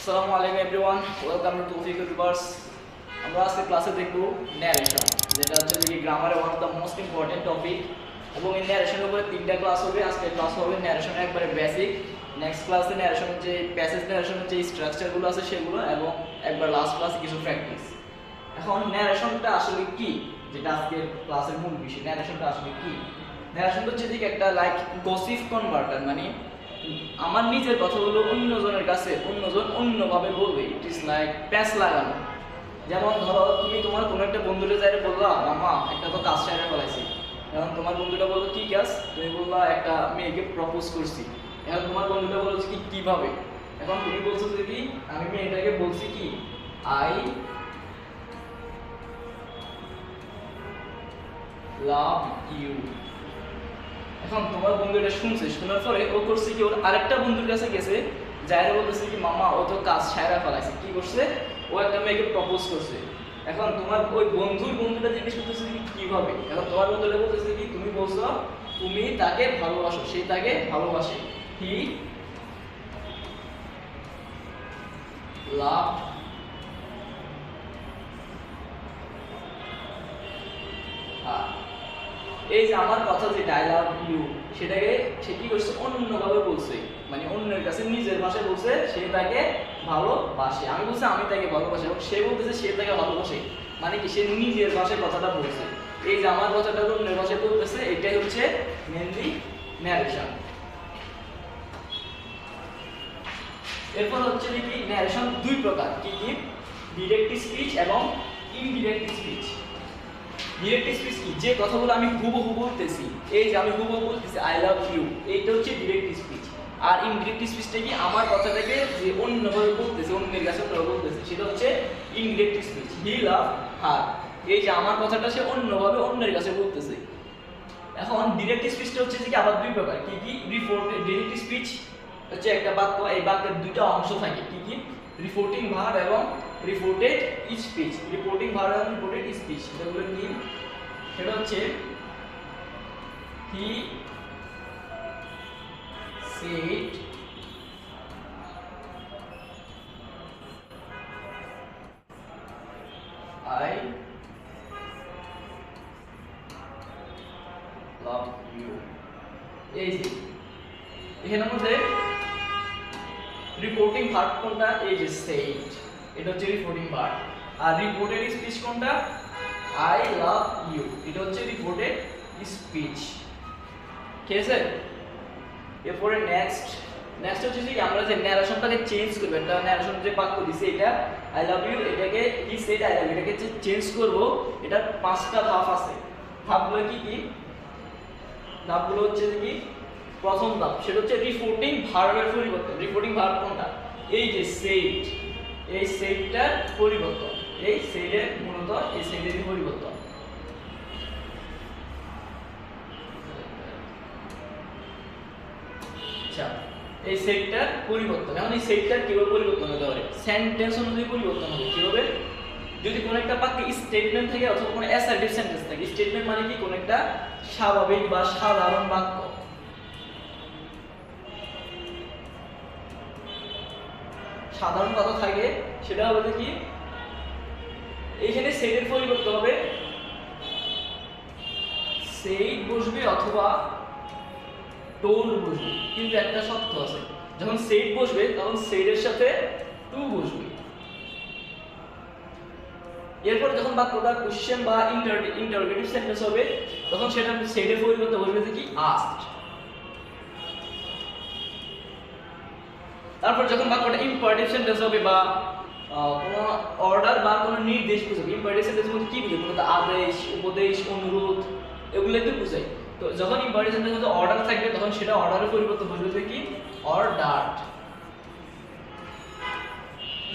আসসালামু আলাইকুম everyone welcome to Toufiq rivers আমরা আজকে ক্লাসে দেখব ন্যারেশন যেটা হচ্ছে যে গ্রামারে one of the most important topic এবং এই ন্যারেশনের উপরে তিনটা ক্লাস হবে, আজকে ক্লাস হবে ন্যারেশনের একবারে বেসিক নেক্সট ক্লাসে ন্যারেশনের যে প্যাসেজ ন্যারেশনের যে স্ট্রাকচারগুলো আছে সেগুলো, এবং একবার লাস্ট ক্লাসে কিছু প্র্যাকটিস এখন ন্যারেশনটা আসলে কি? যেটা আজকের ক্লাসের মূল বিষয় ন্যারেশনটা আসলে কি? ন্যারেশন হচ্ছে একটা লাইক গসিপ কনভার্টার মানে আমার নিজের কথাগুলো অন্যজনের কাছে অন্যজন অন্যভাবে বলবে ইট ইজ লাইক প্যাচ লাগানো। যেমন ধরো, তুমি তোমার কোনো একটা বন্ধুরে যাই বললা মামা একটা তো কাজ সাইডে ফেলাইছি। এখন তোমার বন্ধুটা বলল, কি কাজ? তুমি বললা, একটা মেয়েকে প্রপোজ করছি। এখন তোমার বন্ধুটা বলছে কি, কীভাবে? এখন তুমি বলছো যে আমি মেয়েটাকে বলছি কি আই লাভ ইউ এখন তোমার বন্ধু এটা শুনছে, শোনার পরে ও করছে কি, ওর আরেকটা বন্ধুর কাছে গেছে, যাইরা বলতেছে কি, মামা, ও তো কাজ সায়রা ফেলাইছে। কি করছে? ও একটা মেয়েকে প্রপোজ করছে। এখন তোমার ওই বন্ধুর বন্ধুটা জিজ্ঞেস করতেছে কি, কীভাবে? এখন তোমার বন্ধুটা বলতেছে কি, তুমি বলছো, তুমি তাকে ভালোবাসো, সে তাকে ভালোবাসে। হি লাভ এই যে আমার কথা যেটা আই লাভ ইউ সেটাকে সে কি করছে? অন্যভাবে বলছে। মানে অন্যের কাছে নিজের ভাষায় বলছে, সে তাকে ভালোবাসে। আমি বলছি, আমি তাকে ভালোবাসি এবং সে বলতেছে, সে তাকে ভালোবাসে। মানে কি? সে নিজের ভাষায় কথাটা বলছে। এই যে আমার কথাটা অন্যের ভাষায় বলতেছে, এটাই হচ্ছে মেনলি ন্যারেশন এরপর হচ্ছে যে কি ন্যারেশন দুই প্রকার। কি কি? ডিরেক্ট স্পিচ এবং ইনডিরেক্ট স্পিচ ডিরেক্ট স্পিচ কি? যে কথাগুলো আমি হুবহু বলতেছি, এই যে আমি হুবহু বলতেছি আই লাভ ইউ এইটা হচ্ছে ডিরেক্ট স্পিচ আর ইনডিরেক্ট স্পিচটা কি? আমার কথাটাকে যে অন্যভাবে বলতেছে, অন্যের কাছে অন্যভাবে বলতেছে, সেটা হচ্ছে ইনডিরেক্ট স্পিচ হি লাভ হার এই যে আমার কথাটা সে অন্যভাবে অন্যের কাছে বলতেছে। এখন ডিরেক্ট স্পিচটা হচ্ছে যে কি? আবার দুই প্রকার। কি কি? রিপোর্ট ডিরেক্ট স্পিচ হচ্ছে একটা বাক্য, এই বাক্যের দুইটা অংশ থাকে। কি কি? রিপোর্টিং ভার্ব এবং reported speech reporting verb reported speech এগুলো কি? সেটা হচ্ছে হি said আর রিপোর্টেড স্পিচ কোনটা? আই লাভ ইউ এটা হচ্ছে রিপোর্টেড স্পিচ ঠিক আছে? এরপরে নেক্সট নেক্সট হচ্ছে যে আমরা যে ন্যারেশনটাকে চেঞ্জ করব, একটা ন্যারেশন যে বাক্য দিছে এটা আই লাভ ইউ এটাকে হি সেড আই লাভ এটাকে চেঞ্জ করব এটা পাঁচটা ধাপ আছে। ধাপগুলো কি কি? ধাপগুলো হচ্ছে যে কি? প্রথম ধাপ, সেটা হচ্ছে রিপোর্টিং ভার্বের পরিবর্তন। রিপোর্টিং ভার্ব কোনটা? এই যে সেট এই সেটটার পরিবর্তন। এই সেটের মূলত এই সেটের পরিবর্তন। আচ্ছা এই সেটটার পরিবর্তন, এখন এই সেটটার কীভাবে পরিবর্তন হতে পারে? সেন্টেন্স অনুযায়ী পরিবর্তন হবে কীভাবে? যদি কোনো একটা বাক্যে স্টেটমেন্ট থাকে অথবা কোনো অ্যাসার্টিভ সেন্টেন্স থাকে স্টেটমেন্ট মানে কি? কোনো একটা স্বাভাবিক বা সাধারণ বাক্য। সাধারণ কথা থাকে, সেটা হবে যে কি এইখানে সেটের পরিবর্তন হবে। সেইট বসবে অথবা টোল বসবে, কিন্তু একটা শর্ত আছে। যখন সেট বসবে, তখন সেটের সাথে টু বসবে। এরপর যখন বাক্যটা কোশ্চেন বা ইন্টারোগেটিভ সেন্টেন্স হবে, তখন সেটা সেটের পরিবর্তে বসবে কি? আস্কড তারপর যখন বাক্যটা ইম্পারেটিভ সেন্টেন্স হবে বা কোনো অর্ডার বা কোনো নির্দেশ বোঝাবে ইম্পারেটিভ সেন্টেন্স বলতে কি বোঝায়? মূলত আদেশ, উপদেশ, অনুরোধ এগুলোতে বোঝায়। তো যখন ইম্পারেটিভ সেন্টেন্স মধ্যে অর্ডার থাকবে, তখন সেটা অর্ডারের পরিবর্তে বসবে কি? অর্ডার্ড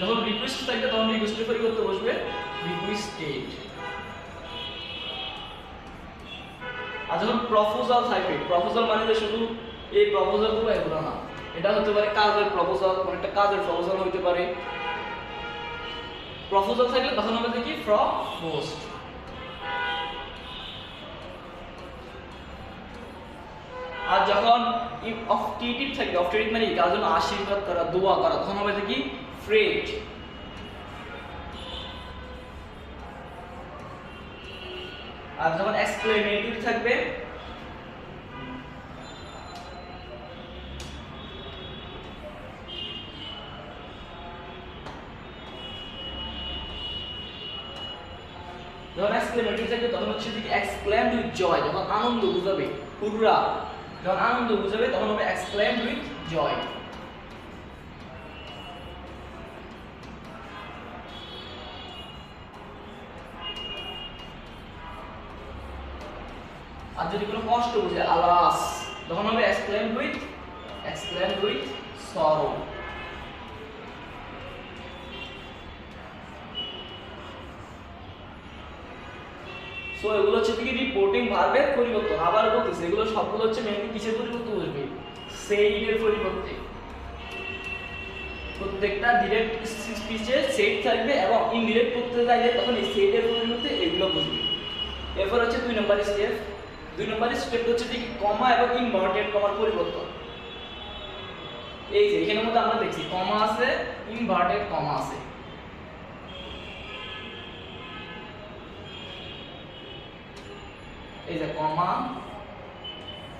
যখন রিকোয়েস্ট থাকবে, তখন রিকোয়েস্টের পরিবর্তে বসবে রিকোয়েস্টেড আর যখন প্রপোজাল থাকবে প্রপোজাল মানে যে শুধু এই প্রপোজালগুলো এগুলো না, এটা হতে পারে কাজের প্রপোজাল কোন একটা কাজের প্রপোজাল হতে পারে। প্রপোজাল থাকলে তখন যে কি? প্রপোজড আর যখন অফটিটিভ থাকবে অফটিটিভ মানে কি কারোর জন্য আশীর্বাদ করা, দোয়া করা তখন হবে কি? ফ্রেড আর যখন এক্সক্লেমেটরি থাকবে যখন এক্সক্লেমেটরি থাকবে তখন হচ্ছে কি এক্সক্লেমড উইথ জয় যখন আনন্দ বুঝাবে, হুররা, যখন আনন্দ বুঝাবে, তখন হবে এক্সক্লেমড উইথ জয় আর যদি কোনো কষ্ট বুঝে, আলাস, তখন হবে exclaimed with exclaimed with sorrow so এগুলো হচ্ছে কি রিপোর্টিং ভার্বের পরিবর্তন? আবার বলতেছে, এগুলো সবগুলো হচ্ছে মেইনলি কিসের পরিবর্তন বসবে সেইডের পরিবর্তে। প্রত্যেকটা ডিরেক্ট স্পিচে সেট থাকবে এবং ইনডিরেক্ট করতে চাইলে তখন এই সেটের পরিবর্তে এগুলো বসবে এরপর হচ্ছে দুই নম্বর স্টেপ দুই নম্বর স্টেপ হচ্ছে যে কমা এবং ইনভার্টেড কমার পরিবর্তন। এই যে, এখানের মধ্যে আমরা দেখছি কমা আছে ইনভার্টেড কমা আছে। এই যে কমা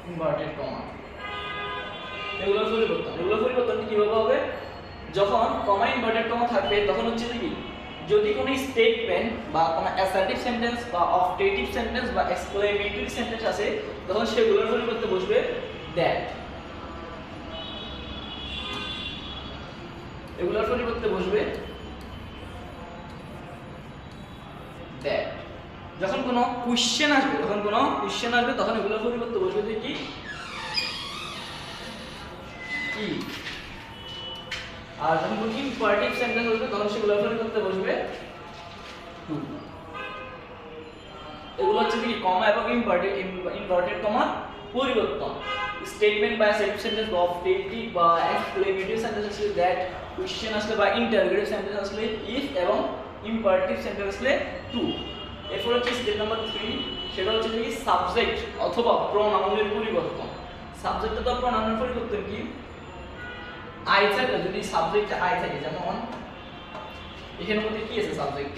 ইনভার্টেড কমা এগুলোর পরিবর্তন এগুলোর পরিবর্তন কীভাবে হবে? যখন কমা ইনভার্টেড কমা থাকবে, তখন হচ্ছে কি? যদি কোনো স্টেটমেন্ট বা কোনো অ্যাসার্টিভ সেন্টেন্স বা অফটেটিভ সেন্টেন্স বা এক্সক্লেমেটরি সেন্টেন্স আছে, তখন সেগুলোর পরিবর্তে বসবে দ্যাট এগুলোর পরিবর্তে বসবে যখন কোনো কোশ্চেন আসবে, যখন কোনো কোশ্চেন আসবে, তখন এগুলোর পরিবর্তে বসবে যে কি? আর যখন কোনো ইম্পারেটিভ সেন্টেন্স আসবে তখন সেগুলোর পরিবর্তে বসবে টু এগুলো হচ্ছে কি কমা এবং ইম্পারেটিভ ইম্পারেটেড কমার পরিবর্তন। স্টেটমেন্ট বা সেন্টেন্স বা অবজেক্টিভ বা এক্সক্লেমেটরি সেন্টেন্স আসলে দ্যাট কোশ্চেন আসলে, বা ইন্টারোগেটিভ সেন্টেন্স আসলে ইফ এবং ইম্পারেটিভ সেন্টেন্স আসলে টু এরপর হচ্ছে স্টেপ নাম্বার থ্রি সেটা হচ্ছে কি সাবজেক্ট অথবা প্রোনাউনের পরিবর্তন। সাবজেক্ট অথবা প্রোনাউনের পরিবর্তন কি? আই থাকলে যদি সাবজেক্ট আই থাকে, যেমন এখানের মধ্যে কি আছে সাবজেক্ট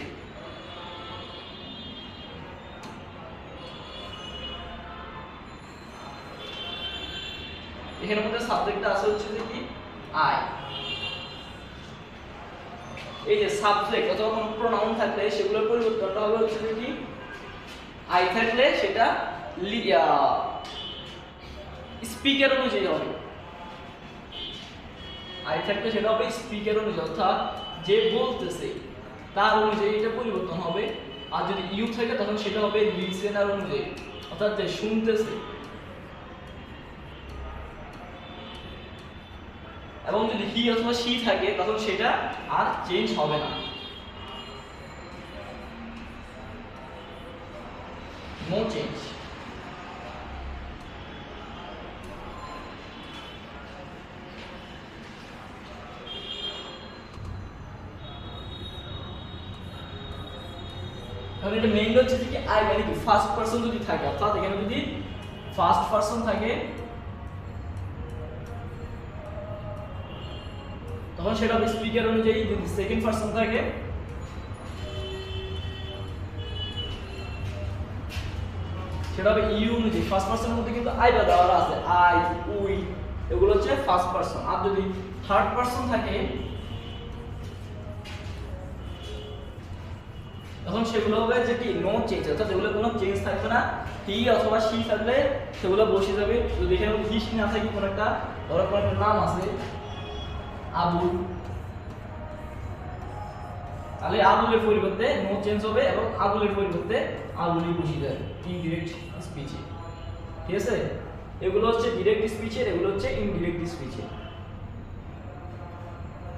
এখানের মধ্যে সাবজেক্টটা আছে হচ্ছে যে কি? আই এই যে সাবজেক্ট অথবা কোনো প্রোনাউন থাকলে সেগুলোর পরিবর্তনটা হবে হচ্ছে কি? আই থাকলে সেটা স্পিকার অনুযায়ী হবে আই থাকলে সেটা হবে স্পিকার অনুযায়ী অর্থাৎ যে বলতেছে, তার অনুযায়ী এটা পরিবর্তন হবে। আর যদি ইউ থাকে তখন সেটা হবে লিসেনার অনুযায়ী। অর্থাৎ যে শুনতেছে এবং যদি হি অথবা সি থাকে, তখন সেটা আর চেঞ্জ হবে না। নো চেঞ্জ কারণ এটা মেইন হচ্ছে কি আই মানে কি ফার্স্ট পারসন যদি থাকে, অর্থাৎ এখানে যদি ফার্স্ট পারসন থাকে তখন সেটা স্পিকার অনুযায়ী যদি সেকেন্ড পারসন থাকে, সেটা হবে ইউ অনুযায়ী। ফার্স্ট পারসনের মধ্যে কিন্তু আই বা দেওয়া আছে। আই উই, এগুলো হচ্ছে ফার্স্ট পারসন আর যদি থার্ড পারসন থাকে তখন সেগুলো হবে যে কি? নো চেঞ্জ অর্থাৎ যেগুলো কোনো চেঞ্জ থাকবে না। হি অথবা সি থাকলে সেগুলো বসে যাবে। যদি এখানে হি সি না থাকে, কোনো একটা, ধরো কোনো একটা নাম আছে আবুল তাহলে আবুলের পরিবর্তে নো চেঞ্জ হবে এবং আবুলের পরিবর্তে আবুলই বসিয়ে যাবে ইনডিরেক্ট স্পিচে ঠিক আছে? এগুলো হচ্ছে ডিরেক্ট স্পিচের এগুলো হচ্ছে ইনডিরেক্ট স্পিচের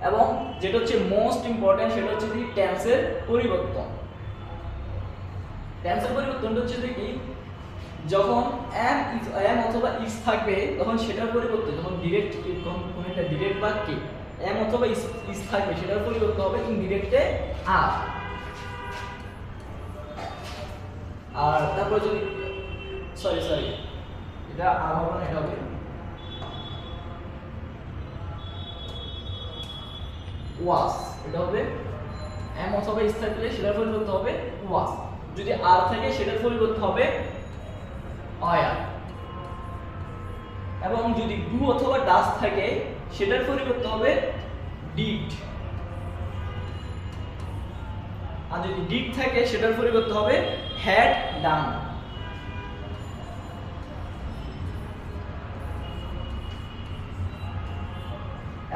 এবং যেটা হচ্ছে মোস্ট ইম্পর্টেন্ট সেটা হচ্ছে কি টেন্সের পরিবর্তন। টেন্সের পরিবর্তনটা হচ্ছে যে কি? যখন এম এম অথবা ইজ থাকবে, তখন সেটার পরিবর্তে, যখন ডিরেক্ট কোন একটা ডিরেক্ট বাক্যে এম অথবা ইজ ইজ থাকবে, সেটার পরিবর্তে হবে ইনডিরেক্টে আর আর তারপর যদি সরি সরি এটা আর হবে না, এটা হবে ওয়াস এটা হবে এম অথবা ইস থাকলে সেটার পরিবর্তে হবে ওয়াস যদি আর থাকে, সেটার পরিবর্তে হবে অয়ার এবং যদি গু অথবা ডাস থাকে, সেটার পরিবর্তে হবে ডিড আর যদি ডিড থাকে, সেটার পরিবর্তে হবে হ্যাড ডান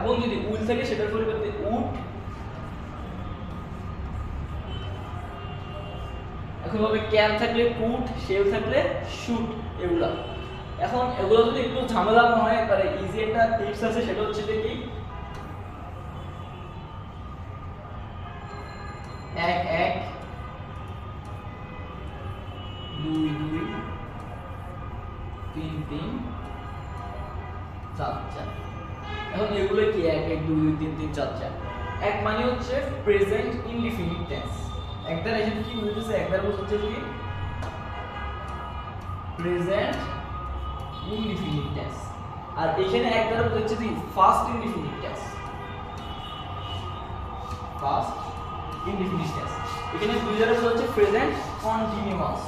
এবং যদি উইল থাকে, সেটার পরিবর্তে এখন হবে ক্যান থাকলে কুড শেল থাকলে শুট এগুলা। এখন এগুলো যদি একটু ঝামেলা মনে হয়, একবারে ইজি একটা টিপস আছে, সেটা হচ্ছে যে কি? দুই, তিন তিন, চার চার। এক মানে হচ্ছে প্রেজেন্ট ইনডিফিনিট টেন্স কি বুঝতেছে এক দ্বারা বুঝতেছে কি? প্রেজেন্ট ইনডিফিনিট টেন্স আর এখানে এক দ্বারা বুঝাচ্ছে কি? ইনডিফিনিট টেন্স ইনডিফিনিট টেন্স এখানে প্রেজেন্ট কন্টিনিউয়াস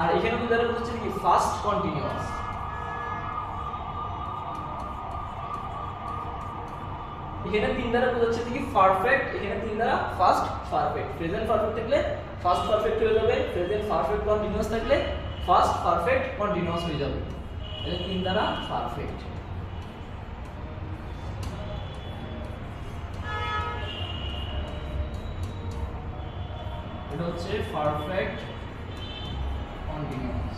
আর এখানে কি? ফার্স্ট কন্টিনিউয়াস এখানে তিন দ্বারা বোঝাচ্ছে কি পারফেক্ট এখানে তিন দ্বারা ফার্স্ট পারফেক্ট প্রেজেন্ট পারফেক্ট থাকলে ফার্স্ট পারফেক্ট হয়ে যাবে প্রেজেন্ট পারফেক্ট কন্টিনিউয়াস থাকলে ফার্স্ট পারফেক্ট কন্টিনিউয়াস হয়ে যাবে। এটা তিন দ্বারা পারফেক্ট এটা হচ্ছে পারফেক্ট কন্টিনিউয়াস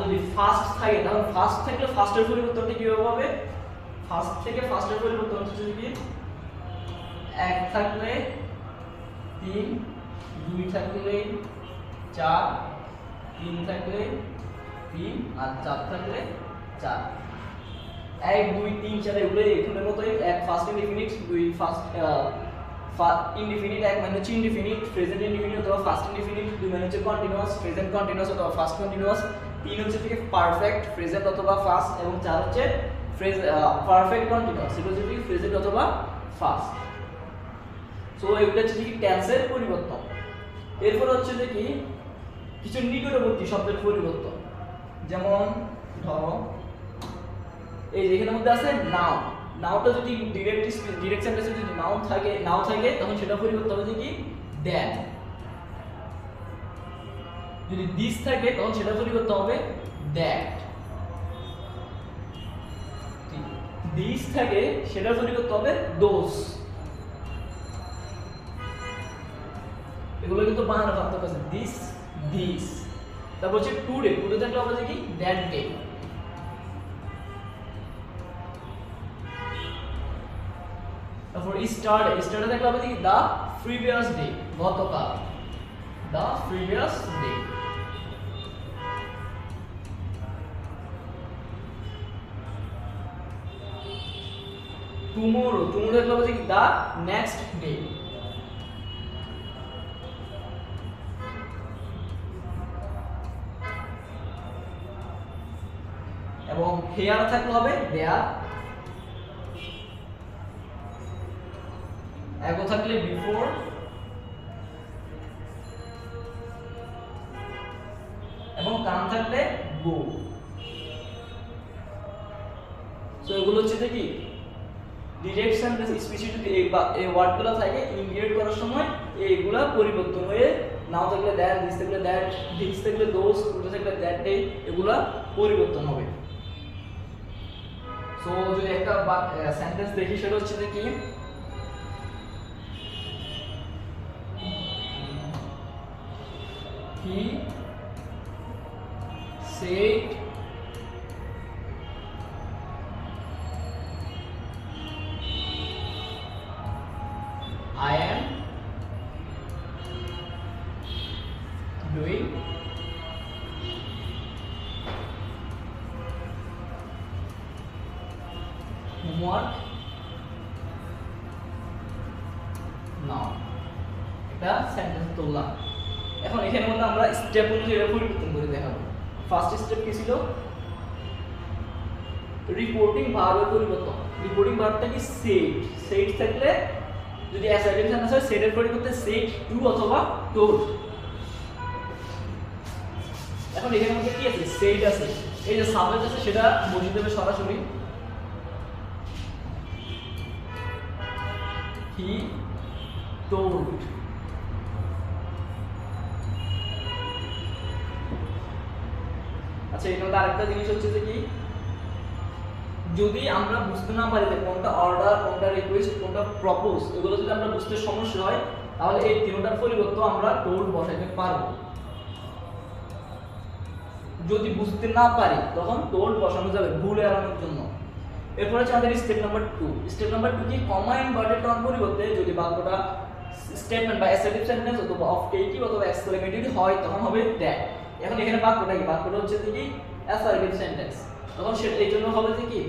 যদি ফার্স্ট থাকে, তাহলে ফার্স্ট থাকলে ফার্স্টের পরিবর্তনটা কীভাবে হবে? ফার্স্ট থেকে ফার্স্টের পরিবর্তন হচ্ছে কি? এক থাকলে তিন, দুই থাকলে চার, তিন থাকলে তিন, আর চার থাকলে চার। এক, দুই, তিন, চার এগুলো এখানের মতোই এক ফার্স্ট ইনডিফিনিট দুই ফার্স্ট ইনডিফিনিট এক মানে হচ্ছে ইনডিফিনিট প্রেজেন্ট ইনডিফিনিট অথবা ফার্স্ট ইনডিফিনিট দুই মানে হচ্ছে কন্টিনিউয়াস প্রেজেন্ট কন্টিনিউয়াস অথবা ফার্স্ট কন্টিনিউয়াস তিন হচ্ছে থেকে পারফেক্ট প্রেজেন্ট অথবা ফাস্ট এবং চার হচ্ছে পারফেক্ট কন্টিনিউয়াস এটা হচ্ছে কি প্রেজেন্ট অথবা ফাস্ট সো এগুলো হচ্ছে কি টেন্সের পরিবর্তন। এরপর হচ্ছে যে কি কিছু নিকটবর্তী শব্দের পরিবর্তন। যেমন ধরো, এই যে এখানের মধ্যে আছে নাও নাওটা যদি ডিরেক্ট ডিরেক্ট সেন্টেন্সে যদি নাও থাকে নাও থাকে, তখন সেটা পরিবর্তন হবে কি দ্যাট যদি দিস থাকে, তখন সেটা পরিবর্তন হবে দ্যাট দিস থাকে, সেটা পরিবর্তন হবে দোস এগুলো কিন্তু বানানো পার্থক্য আছে। দিস দিস তারপর হচ্ছে টুডে টুডে থাকলে যে কি? দ্যাট ডে তারপর স্টার্ট স্টার্টে থাকলে হবে যে কি? দা প্রিভিয়াস ডে গতকাল। The previous day tomorrow tomorrow হবে যে কি দা নেক্সট ডে এবং হেয়ার থাকলে হবে দেয়ার এগো থাকলে বিফোর এবং কান থাকলে গো সো এগুলো হচ্ছে কি? ডিরেকশন স্পেশালি যদি এই বা, এই ওয়ার্ডগুলো থাকে ইন্ডিয়েট করার সময় এইগুলা পরিবর্তন হয়ে নাও থাকলে দ্যাট দিস থাকলে দ্যাট দিস থাকলে দোস উল্টো থাকলে দ্যাট ডে এগুলা পরিবর্তন হবে। সো যদি একটা সেন্টেন্স দেখি, সেটা হচ্ছে যে কি? He said স্টেপ অনুযায়ী এটা পরিবর্তন করে দেখাবো। ফার্স্ট স্টেপ কি ছিল? রিপোর্টিং ভার্বের পরিবর্তন। রিপোর্টিং ভার্বটা কি সেট সেট থাকলে যদি অ্যাসাইটিভ সেন্টেন্স হয় সেটের পরিবর্তে সেট টু অথবা টোল এখন এখানের মধ্যে কি আছে? সেট আছে। এই যে সাবজেক্ট আছে, সেটা বসিয়ে দেবে সরাসরি। হি told. আচ্ছা এর আরেকটা জিনিস হচ্ছে যে কি? যদি আমরা বুঝতে না পারি যে কোনটা অর্ডার কোনটা রিকোয়েস্ট কোনটা প্রপোজ এগুলো যদি আমরা বুঝতে সমস্যা হয়, তাহলে এই তিনটার পরিবর্তে আমরা টোল্ড বসাইতে পারব। যদি বুঝতে না পারি, তখন টোল্ড বসানো যাবে ভুল এড়ানোর জন্য। এরপর হচ্ছে আমাদের step number two step number two কি? কমা ইনভার্টেড করার পরিবর্তে যদি বাক্যটা স্টেটমেন্ট বা অ্যাসার্টিভ সেন্টেন্স অথবা অবজেক্টিভ অথবা এক্সক্লেমেটরি হয়, তখন হবে দ্যাট এখন এখানে বাক্যটা কি? বাক্যটা হচ্ছে কি? অ্যাসার্টিভ সেন্টেন্স তখন সেটা এই জন্য হবে যে কি?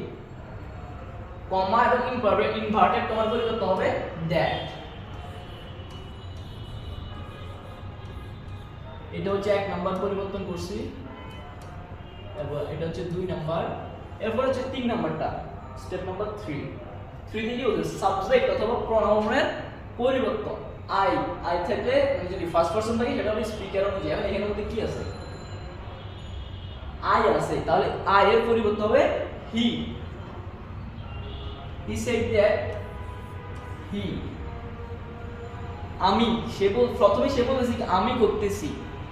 কমা এবং ইনভার্টেড ইনভার্টেড কমার পরিবর্তে হবে দ্যাট এটা হচ্ছে এক নাম্বার পরিবর্তন করছি। এবার এটা হচ্ছে দুই নাম্বার। এরপর হচ্ছে তিন নাম্বারটা। স্টেপ নাম্বার থ্রি থ্রিতে কি হচ্ছে সাবজেক্ট অথবা প্রনাউনের পরিবর্তন। আই আই মানে যদি ফার্স্ট পারসন থাকে, সেটা হবে স্পিকার অনুযায়ী। এখন এখানের মধ্যে কি আছে? আই আছে, তাহলে আই এর পরিবর্তন হবে হি হি সেড দ্যাট হি আমি, সে বল, প্রথমে সে বলেছে কি, আমি করতেছি।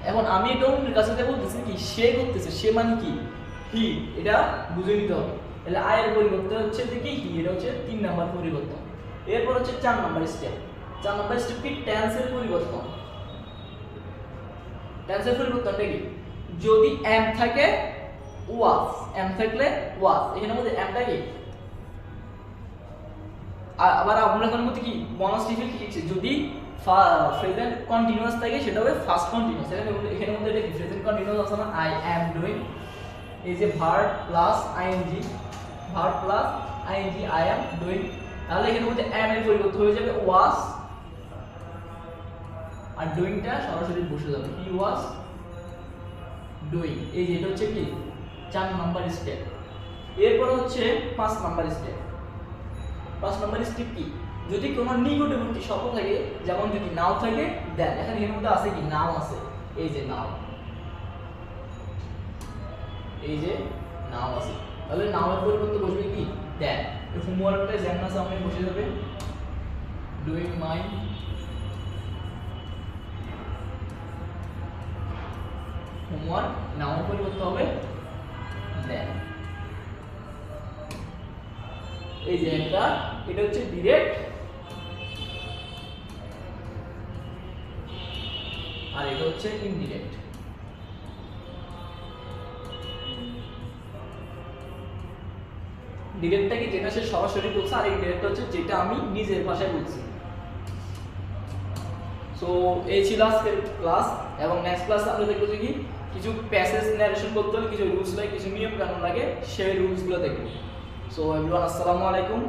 এখন আমি এটা অন্যের কাছে বলতেছি কি, সে করতেছে, সে মানে কি? হি এটা বুঝে নিতে হবে। তাহলে আয়ের পরিবর্তন হচ্ছে যে কি? হি এটা হচ্ছে তিন নাম্বার পরিবর্তন। এরপর হচ্ছে চার নাম্বার স্টেপ চার নাম্বার স্টেপ কি? টেন্সের পরিবর্তন। টেন্সের পরিবর্তনটা কি? যদি এম থাকে ওয়াজ এম থাকলে ওয়াজ এখানের মধ্যে এমটা কি? আবার আমরা এখানের মধ্যে কি? বোনাস টিফিল কি লিখছে যদি প্রেজেন্ট কন্টিনিউয়াস থাকে, সেটা হবে ফার্স্ট কন্টিনিউয়াস এখানে এখানের মধ্যে এটা কি? প্রেজেন্ট কন্টিনিউয়াস আছে না? আই অ্যাম ডুইং এই যে verb plus ING verb plus ING I am doing তাহলে এখানের মধ্যে অ্যাম এর পরিবর্তন হয়ে যাবে ওয়াজ আর ডুইংটা সরাসরি বসে যাবে। হি ওয়াজ ডুইং এই যে এটা হচ্ছে কি? চার নাম্বার স্টেপ এরপর হচ্ছে পাঁচ নাম্বার স্টেপ পাঁচ নাম্বার স্টেপ কি? যদি কোনো নিকটবর্তী শব্দ থাকে, যেমন যদি নাও থাকে, দেন। এখানে এর মধ্যে আছে কি? নাও আছে। এই যে নাও। এই যে নাও আছে। তাহলে নাওয়ের পরিবর্তে বসবে কি? দেন। হোমওয়ার্কটা যেমন সামনে বসে যাবে। ডুইং মাই হোমওয়ার্ক নাওয়ের পরিবর্তে হবে দেন এই যে একটা, এটা হচ্ছে ডিরেক্ট আর এটা হচ্ছে ইনডিরেক্ট ডিরেক্টটা কি যেটা সে সরাসরি বলছে, আর ইনডিরেক্ট হচ্ছে যেটা আমি নিজের ভাষায় বলছি। সো এই ছিল আজকের ক্লাস এবং নেক্সট ক্লাস আমরা দেখব যে কি? কিছু প্যাসেজ ন্যারেশন করতে হলে, কিছু রুলস লাগে, কিছু নিয়ম কানুন লাগে, সেই রুলসগুলো দেখব। সো এভরিওয়ান আসসালামু আলাইকুম।